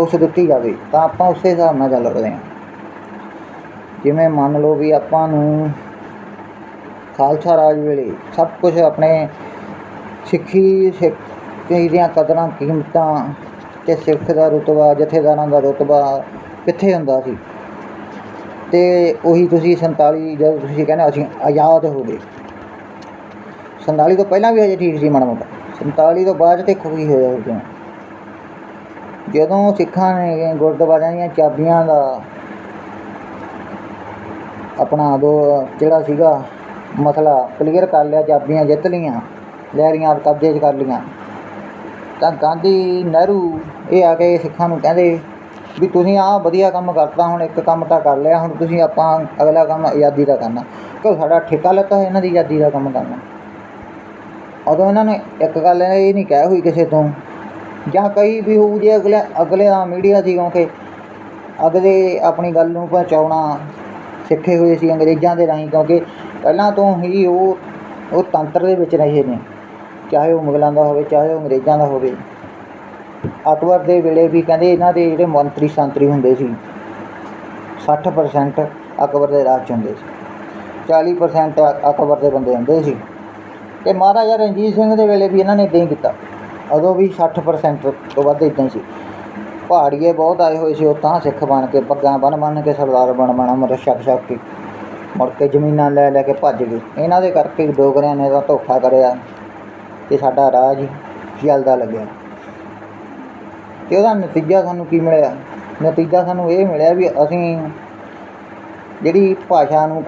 ਉਸ ਦਿੱਤੀ ਜਾਵੇ, ਤਾਂ ਆਪਾਂ ਉਸੇ ਹਿਸਾਬ ਨਾਲ ਚੱਲ ਰਹੇ ਹਾਂ। ਜਿਵੇਂ ਮੰਨ ਲਓ ਵੀ ਆਪਾਂ ਨੂੰ ਖਾਲਸਾ ਰਾਜ ਵੇਲੇ ਸਭ ਕੁਝ ਆਪਣੇ ਸਿੱਖੀ ਸਿੱਖ ਦੀਆਂ ਕਦਰਾਂ, ਕੀਮਤਾਂ ਤੇ ਸਿੱਖ ਦਾ ਰੁਤਬਾ, ਜਥੇਦਾਰਾਂ ਦਾ ਰੁਤਬਾ ਕਿੱਥੇ ਹੁੰਦਾ ਸੀ? ਤੇ ਉਹੀ ਤੁਸੀਂ 47 ਜਦੋਂ ਤੁਸੀਂ ਕਹਿੰਦੇ ਅਸੀਂ ਆਜ਼ਾਦ ਹੋ ਗਏ। 47 ਤੋਂ ਪਹਿਲਾਂ ਵੀ ਹਜੇ ਠੀਕ ਸੀ ਮਾੜਾ ਮੋਟਾ। 47 ਤੋਂ ਬਾਅਦ ਦੇਖੋ ਕੀ ਹੋਇਆ ਹੋ ਗਿਆ ਜਦੋਂ ਸਿੱਖਾਂ ਨੇ ਗੁਰਦੁਆਰਿਆਂ ਦੀਆਂ ਚਾਬੀਆਂ ਦਾ ਆਪਣਾ ਦੋ ਜਿਹੜਾ ਸੀਗਾ ਮਸਲਾ ਕਲੀਅਰ ਕਰ ਲਿਆ, ਚਾਬੀਆਂ ਜਿੱਤ ਲਈਆਂ ਲਹਿਰੀਆਂ ਕਬਜ਼ੇ 'ਚ ਕਰ ਲਈਆਂ। ਤਾਂ ਗਾਂਧੀ ਨਹਿਰੂ ਇਹ ਆ ਕੇ ਸਿੱਖਾਂ ਨੂੰ ਕਹਿੰਦੇ ਵੀ ਤੁਸੀਂ ਆਹ ਵਧੀਆ ਕੰਮ ਕਰਤਾ, ਹੁਣ ਇੱਕ ਕੰਮ ਤਾਂ ਕਰ ਲਿਆ, ਹੁਣ ਤੁਸੀਂ ਆਪਾਂ ਅਗਲਾ ਕੰਮ ਆਜ਼ਾਦੀ ਦਾ ਕਰਨਾ। ਕਿਉਂ ਸਾਡਾ ਠੇਕਾ ਲੱਤਾ ਹੈ ਇਹਨਾਂ ਦੀ ਆਜ਼ਾਦੀ ਦਾ ਕੰਮ ਕਰਨਾ? ਉਦੋਂ ਇਹਨਾਂ ਨੇ ਇੱਕ ਗੱਲ ਇਹ ਨਹੀਂ ਕਹਿ ਹੋਈ ਕਿਸੇ ਤੋਂ ਜਾਂ ਕਈ ਵੀ ਹੋਊ ਜੇ ਅਗਲੇ ਅਗਲੇ ਦਾ ਮੀਡੀਆ ਸੀ ਕਿਉਂਕਿ ਅਗਲੇ ਆਪਣੀ ਗੱਲ ਨੂੰ ਪਹੁੰਚਾਉਣਾ ਸਿੱਖੇ ਹੋਏ ਸੀ ਅੰਗਰੇਜ਼ਾਂ ਦੇ ਰਾਹੀਂ ਕਿਉਂਕਿ ਪਹਿਲਾਂ ਤੋਂ ਹੀ ਉਹ ਉਹ ਤੰਤਰ ਦੇ ਵਿੱਚ ਰਹੇ ਨੇ, ਚਾਹੇ ਉਹ ਮੁਗਲਾਂ ਦਾ ਹੋਵੇ, ਚਾਹੇ ਉਹ ਅੰਗਰੇਜ਼ਾਂ ਦਾ ਹੋਵੇ। ਅਕਬਰ ਦੇ ਵੇਲੇ ਵੀ ਕਹਿੰਦੇ ਇਹਨਾਂ ਦੇ ਜਿਹੜੇ ਮੰਤਰੀ ਸੰਤਰੀ ਹੁੰਦੇ ਸੀ 60% ਅਕਬਰ ਦੇ ਰਾਜ 'ਚ ਹੁੰਦੇ ਸੀ 40% ਅਕਬਰ ਦੇ ਬੰਦੇ ਹੁੰਦੇ ਸੀ। ਤੇ ਮਹਾਰਾਜਾ ਰਣਜੀਤ ਸਿੰਘ ਦੇ ਵੇਲੇ ਵੀ ਇਹਨਾਂ ਨੇ ਇੱਦਾਂ ਹੀ ਕੀਤਾ। ਉਦੋਂ ਵੀ 60% ਤੋਂ ਵੱਧ ਇੱਦਾਂ ਹੀ ਸੀ। ਪਹਾੜੀਏ ਬਹੁਤ ਆਏ ਹੋਏ ਸੀ, ਉਹ ਤਾਂ ਸਿੱਖ ਬਣ ਕੇ, ਪੱਗਾਂ ਬੰਨ ਬੰਨ ਕੇ, ਸਰਦਾਰ ਬਣ ਬਣਾ ਮਰ ਛੱਕ ਛਕ ਕੇ, ਮੁੜ ਕੇ ਜ਼ਮੀਨਾਂ ਲੈ ਲੈ ਕੇ ਭੱਜ ਗਏ। ਇਹਨਾਂ ਦੇ ਕਰਕੇ ਡੋਗਰਿਆਂ ਨੇ ਤਾਂ ਧੋਖਾ ਕਰਿਆ ਤੇ ਸਾਡਾ ਰਾਜ ਜਲਦਾ ਲੱਗਿਆ। ਤੇ ਉਹਦਾ ਨਤੀਜਾ ਸਾਨੂੰ ਕੀ ਮਿਲਿਆ? ਨਤੀਜਾ ਸਾਨੂੰ ਇਹ ਮਿਲਿਆ ਵੀ ਅਸੀਂ ਜਿਹੜੀ ਭਾਸ਼ਾ ਨੂੰ